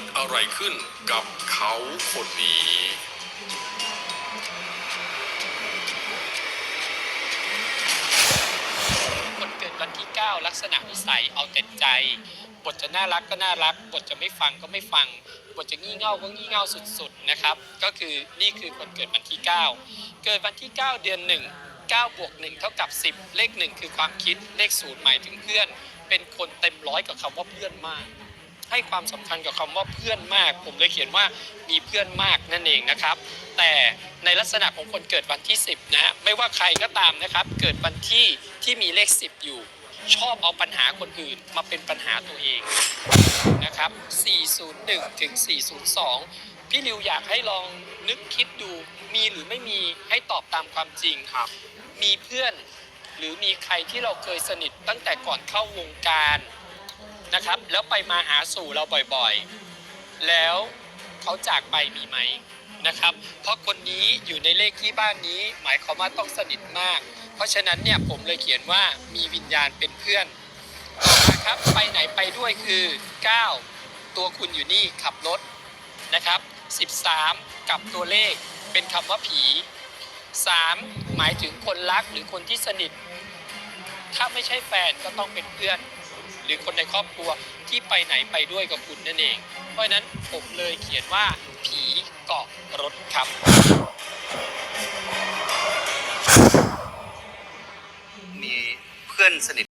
ดอะไรขึ้นกับเขาคนนี้ คนเกิดวันที่ 9 ลักษณะนิสัยเอาแต่ใจ บทจะน่ารักก็น่ารัก บทจะไม่ฟังก็ไม่ฟัง บทจะงี่เง่าก็งี่เง่าสุดๆนะครับ ก็คือนี่คือคนเกิดวันที่ 9 เกิดวันที่ 9 เดือน 1 9บวก1เท่ากับ 10 เลข 1 คือความคิดเลข0หมายถึงเพื่อน เป็นคนเต็มร้อยกับคำว่าเพื่อนมาก ให้ความสำคัญกับคำว่าเพื่อนมาก ผมเลยเขียนว่ามีเพื่อนมากนั่นเองนะครับ แต่ในลักษณะของคนเกิดวันที่ 10นะฮะไม่ว่าใครก็ตามนะครับ เกิดวันที่ที่มีเลข 10 อยู่ ชอบเอาปัญหาคนอื่นมาเป็นปัญหาตัวเองนะครับ 401 ถึง 402 พี่ริวอยากให้ลองนึกคิดดูมีหรือไม่มีให้ตอบตามความจริงครับ มีเพื่อนหรือมีใครที่เราเคยสนิทตั้งแต่ก่อนเข้าวงการ นะครับ แล้วไปมาหาสู่เราบ่อยๆ แล้วเขาจากไปมีไหมนะครับ เพราะคนนี้อยู่ในเลขที่บ้านนี้ หมายความว่าต้องสนิทมาก เพราะฉะนั้นเนี่ยผมเลยเขียนว่ามีวิญญาณเป็นเพื่อนต่อมาครับไปไหนไปด้วยคือ 9 ตัวคุณอยู่นี่ขับรถนะครับ 13 กับตัวเลขเป็นคำว่าผี 3 หมายถึงคนรักหรือคนที่สนิท ถ้าไม่ใช่แฟนก็ต้องเป็นเพื่อน หรือคนในครอบครัวที่ไปไหนไปด้วยกับคุณนั่นเอง เพราะฉะนั้นผมเลยเขียนว่าผีเกาะรถครับ มีเพื่อนสนิท